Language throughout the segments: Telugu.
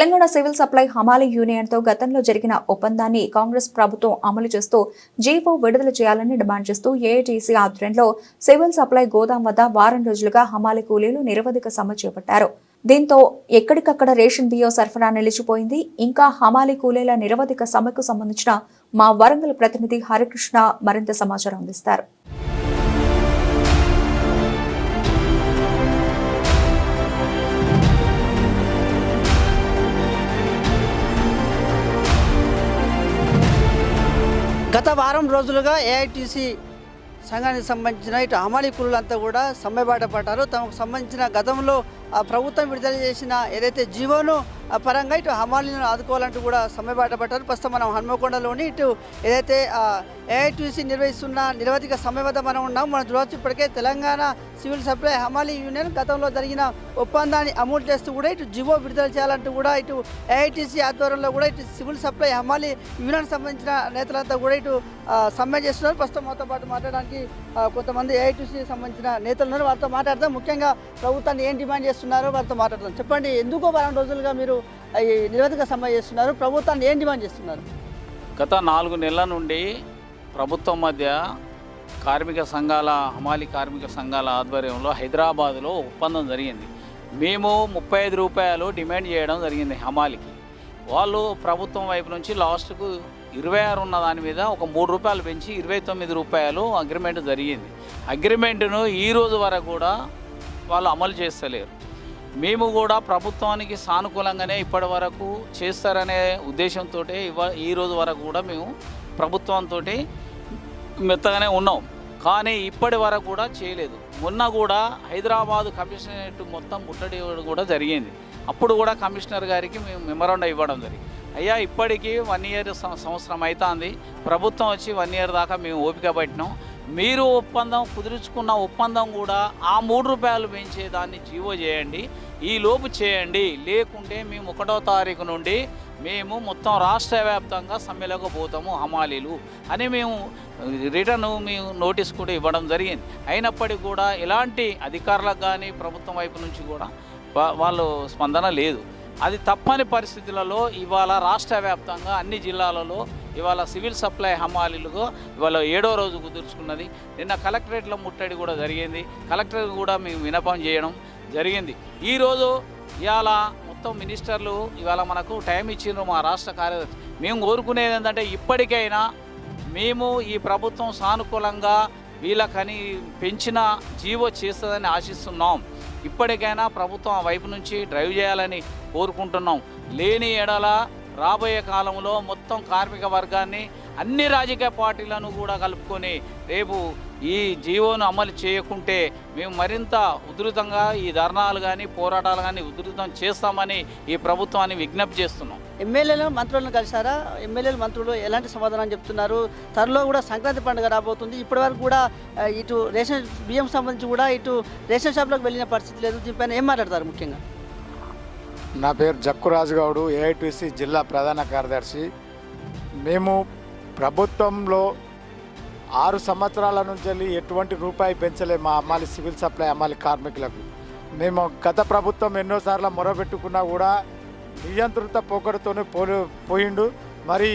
తెలంగాణ సివిల్ సప్లై హమాలి యూనియన్తో గతంలో జరిగిన ఒప్పందాన్ని కాంగ్రెస్ ప్రభుత్వం అమలు చేస్తూ జీవో విడుదల చేయాలని డిమాండ్ చేస్తూ ఏఐటీసీ ఆధ్వర్యంలో సివిల్ సప్లై గోదాం వద్ద వారం రోజులుగా హమాలి కూలీలు నిరవధిక సమ్మె చేపట్టారు. దీంతో ఎక్కడికక్కడ రేషన్ బియ్యం సరఫరా నిలిచిపోయింది. ఇంకా హమాలి కూలీల నిరవధిక సమ్మెకు సంబంధించిన మా వరంగల్ ప్రతినిధి హరికృష్ణ మరింత సమాచారం అందిస్తారు. రోజులుగా ఏఐటీసీ సంఘానికి సంబంధించిన ఇటు అమాలికులంతా కూడా సమ్మెబాట పడ్డారు. తమకు సంబంధించిన గతంలో ఆ ప్రభుత్వం విడుదల చేసిన ఏదైతే జీవోను పరంగా ఇటు హమాలీలను ఆదుకోవాలంటూ కూడా సమ్మెబాట పడ్డారు. ప్రస్తుతం మనం హన్మకొండలోని ఇటు ఏదైతే ఏఐటీసీ నిర్వహిస్తున్న నిరవధిక సమ్మె వద్ద మనం ఉన్నాం మనం చూడవచ్చు ఇప్పటికే Telangana civil supply hamali union గతంలో జరిగిన ఒప్పందాన్ని అమలు చేస్తూ కూడా ఇటు జివో విడుదల చేయాలంటూ కూడా ఇటు ఏఐటీసీ ఆధ్వర్యంలో కూడా ఇటు సివిల్ సప్లై హమాలీ యూనియన్ సంబంధించిన నేతలంతా కూడా ఇటు సమ్మె చేస్తున్నారు. ప్రస్తుతం మాతో పాటు మాట్లాడడానికి కొంతమంది ఏఐటీసీకి సంబంధించిన నేతలు ఉన్నారు. వారితో మాట్లాడదాం. ముఖ్యంగా ప్రభుత్వాన్ని ఏం డిమాండ్ చేస్తున్నారో వారితో మాట్లాడదాం. చెప్పండి ఎందుకో వారం రోజులుగా మీరు నిరవధిక సమ్మె చేస్తున్నారు. ప్రభుత్వాన్ని ఏం డిమాండ్ చేస్తున్నారు? గత నాలుగు నెలల నుండి ప్రభుత్వం మధ్య కార్మిక సంఘాల హమాలి కార్మిక సంఘాల ఆధ్వర్యంలో హైదరాబాద్లో ఒప్పందం జరిగింది. మేము ముప్పై ఐదు రూపాయలు డిమాండ్ చేయడం జరిగింది హమాలికి. వాళ్ళు ప్రభుత్వం వైపు నుంచి లాస్ట్కు ఇరవై ఆరు ఉన్న దాని మీద ఒక మూడు రూపాయలు పెంచి ఇరవై తొమ్మిది రూపాయలు అగ్రిమెంట్ జరిగింది. అగ్రిమెంట్ను ఈ రోజు వరకు కూడా వాళ్ళు అమలు చేస్తలేరు. మేము కూడా ప్రభుత్వానికి సానుకూలంగానే ఇప్పటి వరకు చేస్తారనే ఉద్దేశంతో ఇవ ఈ రోజు వరకు కూడా మేము ప్రభుత్వంతో మెత్తగానే ఉన్నాం. కానీ ఇప్పటి వరకు కూడా చేయలేదు. మొన్న కూడా హైదరాబాద్ కమిషనరేట్ మొత్తం ముట్టడి కూడా జరిగింది. అప్పుడు కూడా కమిషనర్ గారికి మేము మెమరాండా ఇవ్వడం జరిగింది. అయ్యా ఇప్పటికీ వన్ ఇయర్ సంవత్సరం అవుతుంది ప్రభుత్వం వచ్చి వన్ ఇయర్ దాకా మేము ఓపిక పట్టినాం. మీరు ఒప్పందం కుదుర్చుకున్న ఒప్పందం కూడా ఆ మూడు రూపాయలు పెంచే దాన్ని జీవో చేయండి. ఈ లోపు చేయండి. లేకుంటే మేము ఒకటో తారీఖు నుండి మేము మొత్తం రాష్ట్ర వ్యాప్తంగా సమ్మెలకు పోతాము హమాలీలు అని మేము రిటర్న్ మేము నోటీస్ కూడా ఇవ్వడం జరిగింది. అయినప్పటికీ కూడా ఎలాంటి అధికారులకు కానీ ప్రభుత్వం వైపు నుంచి కూడా వాళ్ళు స్పందన లేదు. అది తప్పని పరిస్థితులలో ఇవాళ రాష్ట్ర వ్యాప్తంగా అన్ని జిల్లాలలో ఇవాళ సివిల్ సప్లై హమాలీలుగా ఇవాళ ఏడో రోజు కుదుర్చుకున్నది. నిన్న కలెక్టరేట్లో ముట్టడి కూడా జరిగింది. కలెక్టర్ కూడా మేము వినపం చేయడం జరిగింది. ఈరోజు ఇవాళ మొత్తం మినిస్టర్లు ఇవాళ మనకు టైం ఇచ్చిండ్రు మా రాష్ట్ర కార్యదర్శి. మేము కోరుకునేది ఏంటంటే ఇప్పటికైనా మేము ఈ ప్రభుత్వం సానుకూలంగా వీళ్ళకని పెంచిన జీవో చేస్తుందని ఆశిస్తున్నాం. ఇప్పటికైనా ప్రభుత్వం ఆ వైపు నుంచి డ్రైవ్ చేయాలని కోరుకుంటున్నాం. లేని ఎడల రాబోయే కాలంలో మొత్తం కార్మిక వర్గాన్ని అన్ని రాజకీయ పార్టీలను కూడా కలుపుకొని రేపు ఈ జీవోను అమలు చేయకుంటే మేము మరింత ఉధృతంగా ఈ ధర్నాలు కానీ పోరాటాలు కానీ ఉధృతం చేస్తామని ఈ ప్రభుత్వాన్ని విజ్ఞప్తి చేస్తున్నాం. ఎమ్మెల్యేలు మంత్రులను కలిశారా? ఎమ్మెల్యేలు మంత్రులు ఎలాంటి సమాధానం చెప్తున్నారు? త్వరలో కూడా సంక్రాంతి పండుగ రాబోతుంది. ఇప్పటి వరకు కూడా ఇటు రేషన్ బియ్యం సంబంధించి కూడా ఇటు రేషన్ షాప్లోకి వెళ్ళిన పరిస్థితి లేదు. దీనిపైన ఏం మాట్లాడతారు ముఖ్యంగా? నా పేరు జక్కురాజు గౌడు ఏఐటీసీ జిల్లా ప్రధాన కార్యదర్శి. మేము ప్రభుత్వంలో ఆరు సంవత్సరాల నుంచి వెళ్ళి ఎటువంటి రూపాయి పెంచలే మా అమ్మాలి సివిల్ సప్లై అమ్మాలి కార్మికులకు. మేము గత ప్రభుత్వం ఎన్నోసార్లు మొరబెట్టుకున్నా కూడా నియంత్రిత పోకడతోనే పోలి పోయిండు. మరి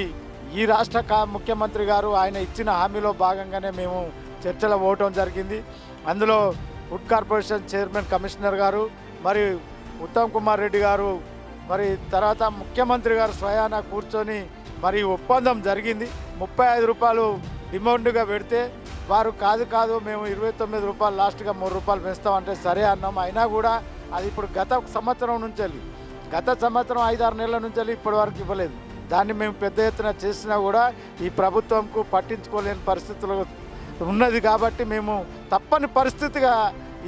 ఈ రాష్ట్ర కా ముఖ్యమంత్రి గారు ఆయన ఇచ్చిన హామీలో భాగంగానే మేము చర్చలు పోవటం జరిగింది. అందులో ఫుడ్ కార్పొరేషన్ చైర్మన్ కమిషనర్ గారు మరి ఉత్తమ్ కుమార్ రెడ్డి గారు మరి తర్వాత ముఖ్యమంత్రి గారు స్వయాన కూర్చొని మరి ఒప్పందం జరిగింది. ముప్పై ఐదు రూపాయలు డిమాండ్గా పెడితే వారు కాదు కాదు మేము ఇరవై తొమ్మిది రూపాయలు లాస్ట్గా మూడు రూపాయలు పెంచుతామంటే సరే అన్నాం. అయినా కూడా అది ఇప్పుడు గత సంవత్సరం నుంచి వెళ్ళి గత సంవత్సరం ఐదారు నెలల నుంచి వెళ్ళి ఇప్పటి వరకు ఇవ్వలేదు. దాన్ని మేము పెద్ద ఎత్తున చేసినా కూడా ఈ ప్రభుత్వంకు పట్టించుకోలేని పరిస్థితులు ఉన్నది కాబట్టి మేము తప్పని పరిస్థితిగా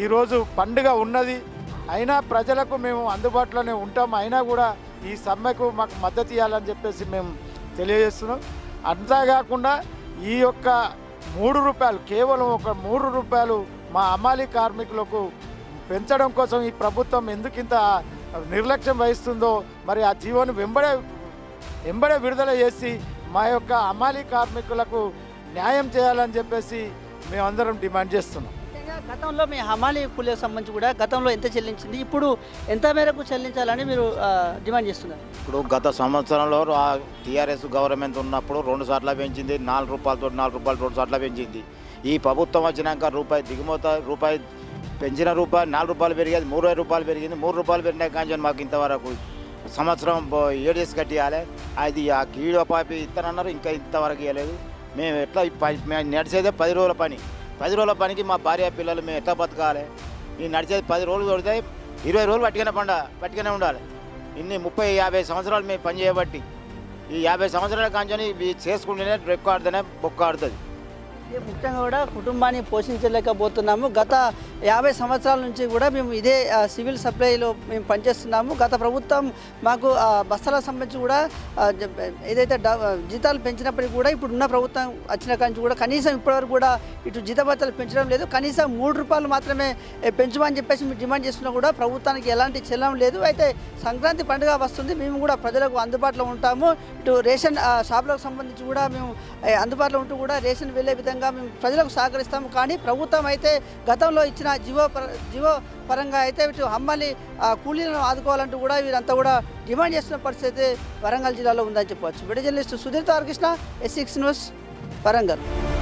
ఈరోజు పండుగ ఉన్నది. అయినా ప్రజలకు మేము అందుబాటులోనే ఉంటాం. అయినా కూడా ఈ సమ్మెకు మాకు మద్దతు ఇవ్వాలని చెప్పేసి మేము తెలియజేస్తున్నాం. అంతేకాకుండా ఈ యొక్క మూడు రూపాయలు కేవలం ఒక మూడు రూపాయలు మా అమాలి కార్మికులకు పెంచడం కోసం ఈ ప్రభుత్వం ఎందుకింత నిర్లక్ష్యం వహిస్తుందో మరి ఆ జీవోను వెంబడే వెంబడే విడుదల చేసి మా యొక్క అమాలి కార్మికులకు న్యాయం చేయాలని చెప్పేసి మేమందరం డిమాండ్ చేస్తున్నాం. గతంలో మీ హమాలి కూలీలకు సంబంధించి కూడా గతంలో ఎంత చెల్లించింది? ఇప్పుడు ఎంత మేరకు చెల్లించాలని మీరు డిమాండ్ చేస్తున్నారు? ఇప్పుడు గత సంవత్సరంలో టీఆర్ఎస్ గవర్నమెంట్ ఉన్నప్పుడు రెండు సార్లు పెంచింది నాలుగు రూపాయలతో నాలుగు రూపాయలు రెండు సార్లు పెంచింది. ఈ ప్రభుత్వం వచ్చినాక రూపాయి దిగుమత రూపాయి పెంచిన రూపాయి నాలుగు రూపాయలు పెరిగేది మూడు రూపాయలు పెరిగింది మూడు రూపాయలు పెరిగినా కానీ మాకు ఇంతవరకు. సంవత్సరం ఏడిఎస్ కట్టియాలి అది ఆ కీడో పాపి ఇస్తానన్నారు ఇంకా ఇంతవరకు ఇవ్వలేదు మేము ఎట్లా మేము నడిచేదే పది రోజుల పని. పది రోజుల పనికి మా భార్య పిల్లలు మేము ఎట్లా బతకాలి? నేను నడిచేది పది రోజులు దొరికితే ఇరవై రోజులు పట్టుకునే పండ పట్టుకునే ఉండాలి. ఇన్ని ముప్పై యాభై సంవత్సరాలు మేము పని చేయబట్టి ఈ యాభై సంవత్సరాల కాంచని ఇవి చేసుకుంటేనే రెక్కాడితేనే బొక్క ఆడుతుంది. ముఖ్యంగా కూడా కుటుంబాన్ని పోషించలేకపోతున్నాము. గత యాభై సంవత్సరాల నుంచి కూడా మేము ఇదే సివిల్ సప్లైలో మేము పనిచేస్తున్నాము. గత ప్రభుత్వం మాకు ఆ, బస్తాలకు సంబంధించి కూడా ఏదైతే జీతాలు పెంచినప్పటికీ కూడా ఇప్పుడు ఉన్న ప్రభుత్వం వచ్చిన నుంచి కూడా కనీసం ఇప్పటివరకు కూడా ఇటు జీతభత్యాలు పెంచడం లేదు. కనీసం మూడు రూపాయలు మాత్రమే పెంచమని చెప్పేసి మేము డిమాండ్ చేస్తున్నా కూడా ప్రభుత్వానికి ఎలాంటి చెల్లం లేదు. అయితే సంక్రాంతి పండుగ వస్తుంది. మేము కూడా ప్రజలకు అందుబాటులో ఉంటాము. ఇటు రేషన్ షాపులకు సంబంధించి కూడా మేము అందుబాటులో ఉంటూ కూడా రేషన్ వెళ్ళే విధంగా మేము ప్రజలకు సహకరిస్తాము కానీ ప్రభుత్వం అయితే గతంలో ఇచ్చిన జివో జివో పరంగా అయితే వీటి హమ్మలి ఆ, కూలీలను ఆదుకోవాలంటూ కూడా వీరంతా కూడా డిమాండ్ చేస్తున్న పరిస్థితి వరంగల్ జిల్లాలో ఉందని చెప్పవచ్చు. విడ journalist Sudheer Tarakrishna S six news Warangal.